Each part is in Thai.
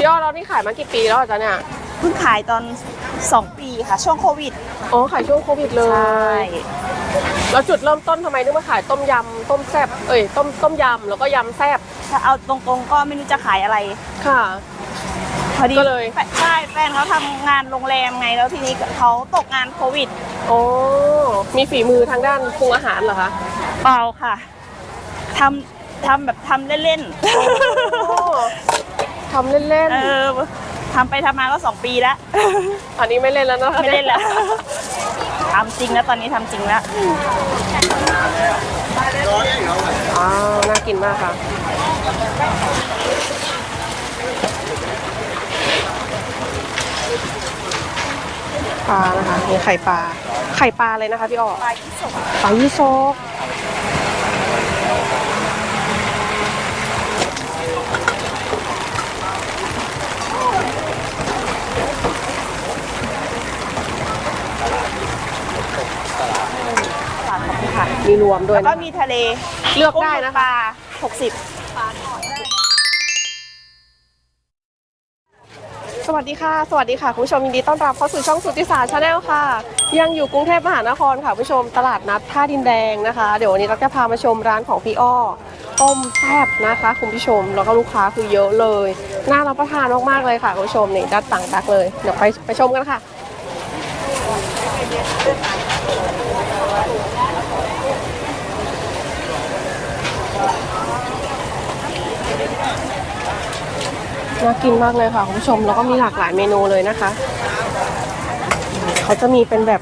พี่อ้อเรานี่ขายมากี่ปีแล้วอะจ๊ะเนี่ยเพิ่งขายตอน 2 ปีค่ะ ช่วงโควิดอ๋อขายช่วงโควิดเลใช่ย แล้วจุดเริ่มต้นทำไมถึงมาขายต้มยำต้มแซบเอ้ยต้มต้มยำแล้วก็ยำแซบถ้าเอาตรงๆก็ไม่รู้จะขายอะไร ค่ะ พอดีก็เลย แฟนใช่แฟนเขาทำงานโรงแรมไงแล้วทีนี้เขาตกงานโควิดโอ้มีฝีมือทางด้านปรุงอาหารเหรอคะ เปล่าค่ะทำทำแบบทำเล่นโอ้ ทำเล่นๆเออทำไปทำมาก็2ปีแล้ว ๆอันนี้ไม่เล่นแล้วนะคะไม่เล่นแล้วทำจริงแล้วตอนนี้ทำจริงแล้วอ้าวน่ากินมากค่ะ ปลานะคะมีไข่ปลา ไข่ปลาเลยนะคะพี่อ้อปลายี่สกปลายี่โซก ปลาขอบ คุณค่ะ มีรวมด้วยแล้วก็นะมีทะเลเลือกได้นะคะปลาหกสิบสวัสดีค่ะ สวัสดีค่ะคุณผู้ชมยินดีต้อนรับเข้าสู่ช่องสุทธิสารชาแนลค่ะ ยังอยู่กรุงเทพมหานครค่ะคุณผู้ชมตลาดนัดท่าดินแดงนะคะ เดี๋ยววันนี้เราจะพามาชมร้านของพี่อ้อต้มแซ่บนะคะคุณผู้ชมแล้วก็ลูกค้าคือเยอะเลยน่ารับประทานมากๆเลยค่ะคุณผู้ชมนี่ดัดต่างดักเลยเดี๋ยวไปไปชมกันค่ะ น่ากินมากเลยค่ะคุณผู้ชมแล้วก็มีหลากหลายเมนูเลยนะคะ เขาจะมีเป็นแบบ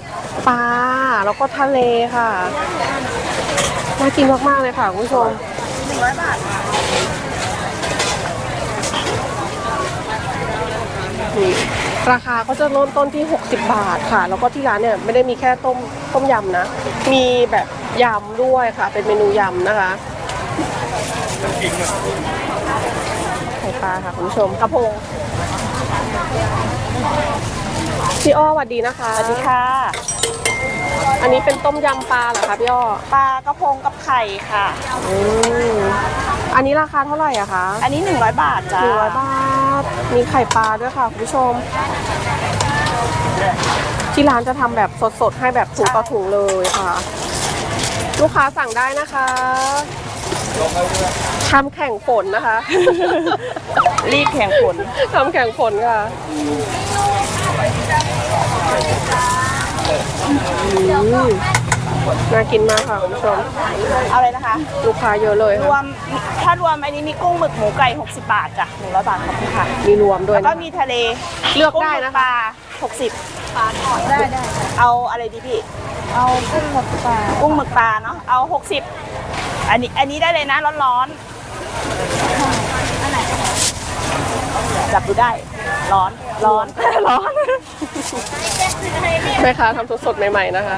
ปลาแล้วก็ทะเลค่ะน่ากินมากๆเลยค่ะคุณผู้ชมนี่ราคาก็จะเริ่มต้นที่ 60 บาทค่ะ แล้วก็ที่ร้านเนี่ยไม่ได้มีแค่ต้มต้มยำนะ มีแบบยำด้วยค่ะ เป็นเมนูยำนะคะ ปลาค่ะคุณผู้ชมกระพงพี่อ้อสวัสดีนะคะ สวัสดีค่ะ อันนี้เป็นต้มยำปลาเหรอคะพี่อ้อปลากระพงกับไข่ค่ะ อืมอันนี้ราคาเท่าไหร่อะคะอันนี้ 100 บาทจ้าหนึ่งร้อยบาท มีไข่ปลาด้วยค่ะคุณผู้ชม ที่ร้านจะทำแบบสดๆ ให้แบบถุงต่อถุงเลยค่ะ ลูกค้าสั่งได้นะคะ ทำแข่งฝนนะคะ รีบแข่งผลทำแข่งฝนค่ะอืมน่ากินมากค่ะคุณผู้ชม เอาเลยนะคะ ลูกค้าเยอะเลยรวค่ะมถ้ารวมอันนี้มีกุ้งหมึกหมูไก่ 60 บาทจ้ะ100บาทขอบคุณค่ะมีรวมด้วยแล้วก็นะ มีทะเลเลือกได้กุ้งหมึนะปคะลา 60 ปลาทอดได้ได้เอาอะไรดีพี่ เอากุ้งหมึกปลากุ้งหมึกปลาเนาะเอา 60 อันนี้อันนี้ได้เลยนะร้อนๆ จับดูได้ ร้อน ร้อน ร้อน แม่ค้าทำสดๆ ใหม่ ๆ นะคะ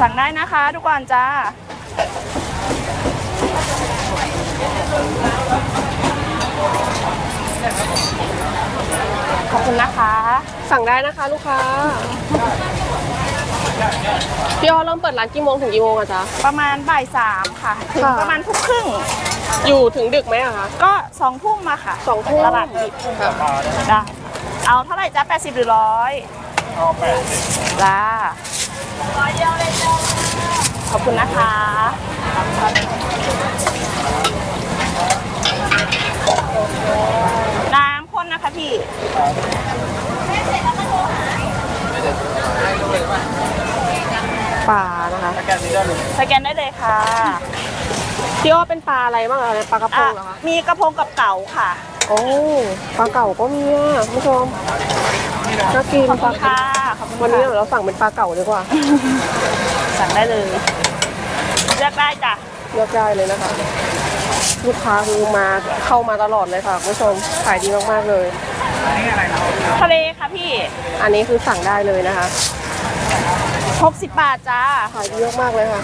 สั่งได้นะคะทุกคนจ้า ขอบคุณนะคะ สั่งได้นะคะลูกค้า พี่อ้อเริ่มเปิดร้านกี่โมงถึงกี่โมงอะจ๊ะ ประมาณบ่ายสามค่ะ ถึงค่ะ ประมาณทุ่มครึ่ง อยู่ถึงดึกไหมอะคะ ก็สองทุ่มมาค่ะสองทุ่ม ตลาดปิดค่ะได้เอาเท่าไหร่จ้าแปดสิบหรือร้อยเอาแปดจ้าขอบคุณนะคะ น้ำข้นนะคะพี่ ปลานะคะสแกนได้เลยค่ะพี่อ้อเป็นปลาอะไรบ้างอะปลากระพอะงเหรอคะมีกระพงกับเก๋าค่ะ โอ้ปลาเก่าก็มีอะคุณผู้ชมน่ากินขอบปคุลาณค่ะขอบคุณวันนี้ค่ะเราสั่งเป็นปลาเก่าดีกว่าสั่งได้เลยเลือกได้จ้ะเลือกได้เลยนะคะ ลูกค้าคือมาเข้ามาตลอดเลยค่ะคุณผู้ชมขายดีมากๆเลย ทะเลค่ะพี่ อันนี้คือสั่งได้เลยนะคะ 60 บาทจ้า ขายดีมากๆเลยค่ะ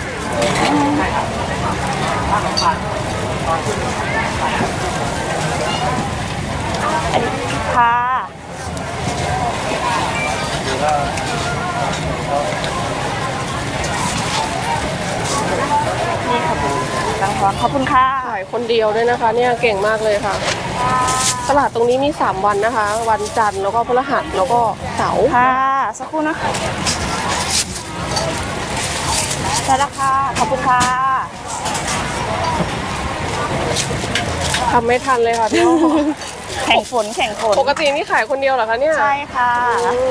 อันนี้ค่ะ นี่ขอบคุณตังทอนขอบคุณค่ะขายายคนเดียวด้วยนะคะ เนี่ยเก่งมากเลยค่ะ ตลาดตรงนี้มี 3 วันนะคะ วันจันทร์แล้วก็พฤหัสแล้วก็เสาร์ค่ะ สักครู่นะคะได้แล้วค่ะ ขอบคุณค่ะทำไม่ทันเลยค่ะพี่อ้อแข่งฝนแข่งฝนปกตินี่ขายคนเดียวเหรอคะเนี่ย ใช่ค่ะ อืม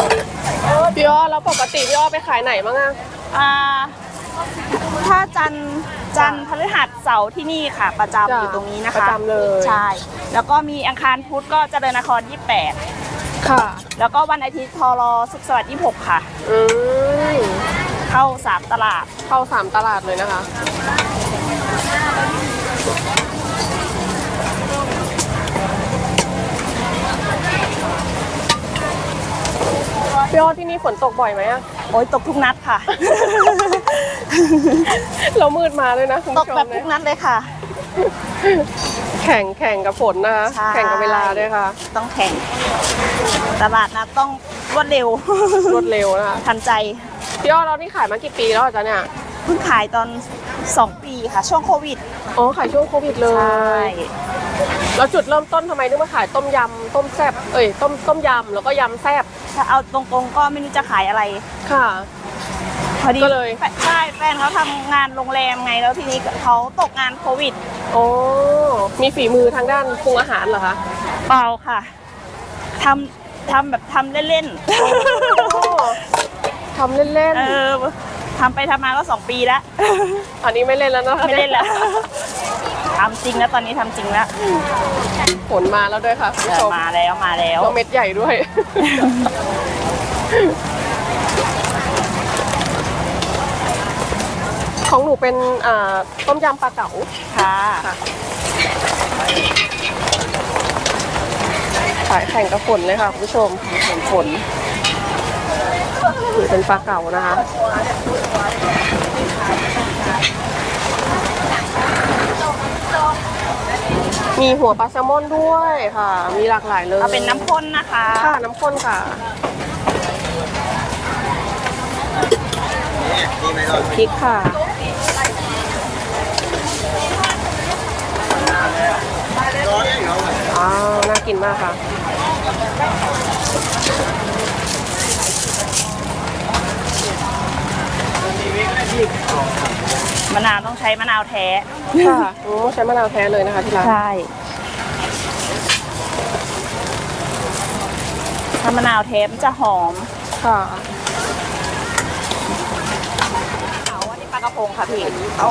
แล้วปกติพี่อ้อไปขายไหนบ้างอะอ่าถ้าจันทร์จันทร์พฤหัสเสาร์ที่นี่ค่ะ ประจำอยู่ตรงนี้นะคะประจำเลย ใช่แล้วก็มีอังคารพุธก็เจริญนคร 28 ค่ะ แล้วก็วันอาทิตย์ทอรอสุขสวัสดิ์26 ค่ะ อืมเข้าสามตลาดเข้าสามตลาดเลยนะคะ พี่อ้อที่นี่ฝนตกบ่อยไหมอะโอ้ยตกทุกนัดค่ะ เรามืดมาเลยนะคุณตกผู้ชมแบบเนี่ทุยกนัดเลยค่ะ แข่งแข่งกับฝนนะคะใช่ แข่งกับเวลาด้วยค่ะ ต้องแข่งตลาดนัดต้องรวดเร็ว รวดเร็วนะคะทันใจ พี่อ้อเรานี่ขายมากี่ปีแล้วอะจ๊ะเนี่ยเพิ่งขายตอน 2 ปีค่ะ ช่วงโควิดอ๋อขายช่วงโควิดเลใช่ย แล้วจุดเริ่มต้นทำไมถึงมาขายต้มยำต้มแซบเอ้ยต้มต้มยำแล้วก็ยำแซบ ถ้าเอาตรงๆก็ไม่รู้จะขายอะไร ค่ะ พอดีก็เลย แฟนใช่แฟนเขาทำงานโรงแรมไงแล้วทีนี้เขาตกงานโควิด โอ้มีฝีมือทางด้านปรุงอาหารเหรอคะเปล่าค่ะทำทำแบบทำเล่นโอ้ทำเล่นๆ เออทำไปทำมาก็สองปีแล้วๆอันนี้ไม่เล่นแล้วนะคะไม่เล่นแล้ว ทำจริงแล้วตอนนี้ทำจริงแล้วฝนมาแล้วด้วยค่ะคุณผู้ชมมาแล้วมาแล้วแล้วเม็ดใหญ่ด้วย ของหนูเป็นอ่าต้มยำปลาเก๋าค่ะขายแข่งกับฝนเลยค่ะคุณผู้ชมฝนฝนคือเป็นปลาเก๋านะคะ มีหัวปลาแซลมอนด้วยค่ะ มีหลากหลายเลยเอาเป็นน้ำข้นนะคะ ค่ะน้ำข้นค่ะพริกค่ะ อ้าว น่ากินมากค่ะ มะนาวต้องใช้มะนาวแท้ ค่ะโอ้ใช้มะนาวแท้เลยนะคะที่ร้าน ใช่ ถ้ามะนาวแท้มันจะหอมค่ะเก๋าอันนี้ปลากระพงค่ะพี่เอา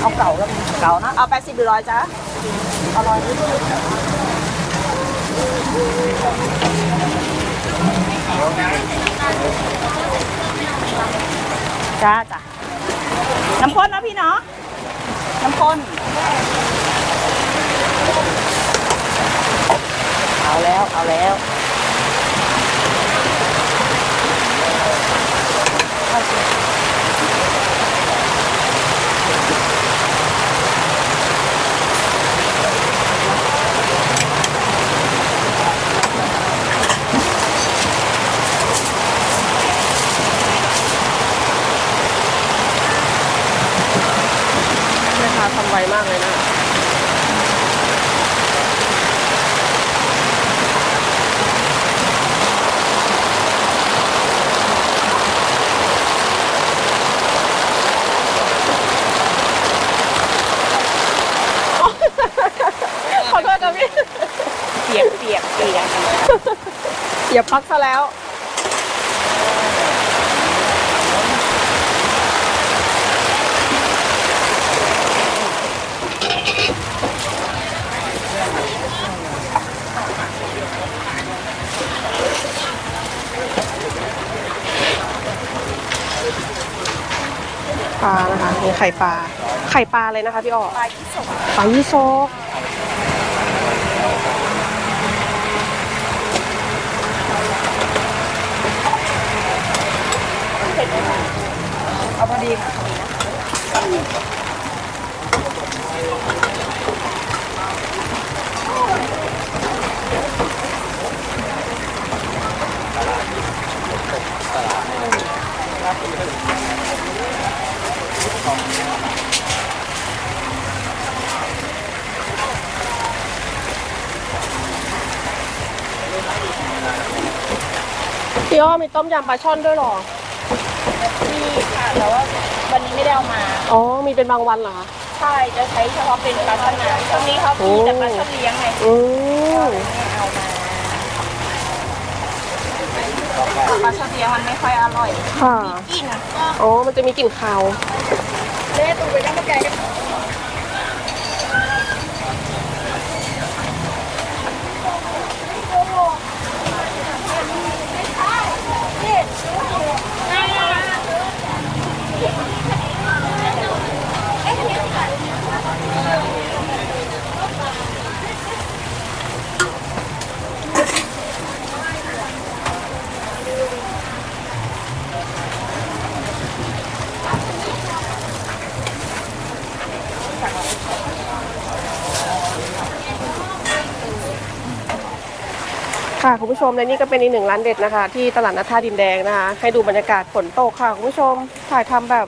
เอาเก๋าแล้วเก๋านะ เอาแปดสิบหรือร้อยจ้าเอาร้อยจ้าจ้ะ น้ำข้นนะพี่เนาะน้ำข้นเอาแล้วเอาแล้วแม่ค้าทำไวมากเลยนะขอโทษนะพี่เปียกเปียกเปียกอย่าพักซะแล้ว ปลานะคะนี่ไข่ปลา ไข่ปลาเลยนะคะพี่อ้อปลายี่สกปลายี่โซกเผ็ดไหมคะเอาพอดีค่ะ พี่อ้อมีต้ม ยำปลาช่อนด้วยเหรอ มีค่ะแต่ว่าวันนี้ไม่ได้เอามา อ๋อ มีเป็นบางวันเหรอคะ ใช่ จะใช้เฉพาะเป็นปลาช่อนน้ำช่วงนี้เขามีแต่ปลาช่อนเลี้ยงไงอืมไม่เอามาปลาช่อนเลี้ยงมันไม่ค่อยอร่อยค่ะกินอ๋อมันจะมีกลิ่นคาว เล่ตูไปยังมาแกกัน ค่ะคุณผู้ชมและนี่ก็เป็นอีกหนึ่งร้านเด็ดนะคะ ที่ตลาดนัดท่าดินแดงนะคะ ให้ดูบรรยากาศฝนตกค่ะคุณผู้ชมถ่ายทำแบบ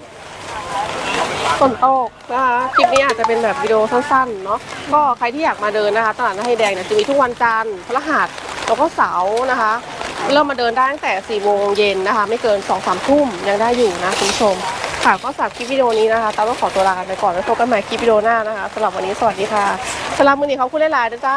ฝนตกนะคะคลิปนี้อาจจะเป็นแบบวิดีโอสั้นๆเนาะก็ใครที่อยากมาเดินนะคะ ตลาดนัดท่าดินแดงเนี่ยจะมีทุกวันจันทร์พฤหัสแล้วก็เสาร์นะคะ เริ่มมาเดินได้ตั้งแต่4ี่โมงเย็นนะคะ ไม่เกิน2องสามทุ่มยังได้อยู่นะคุณผู้ชมค่ะก็สำหรับคลิปวิดีโอนี้นะคะตาต้องขอตัวลากันไปก่อนแล้วพบกันใหม่คลิปวิดีโอหน้านะคะสำหรับวันนี้สวัสดีค่ะสำหรับมือนี้เขาคุณหลายๆนะจ้า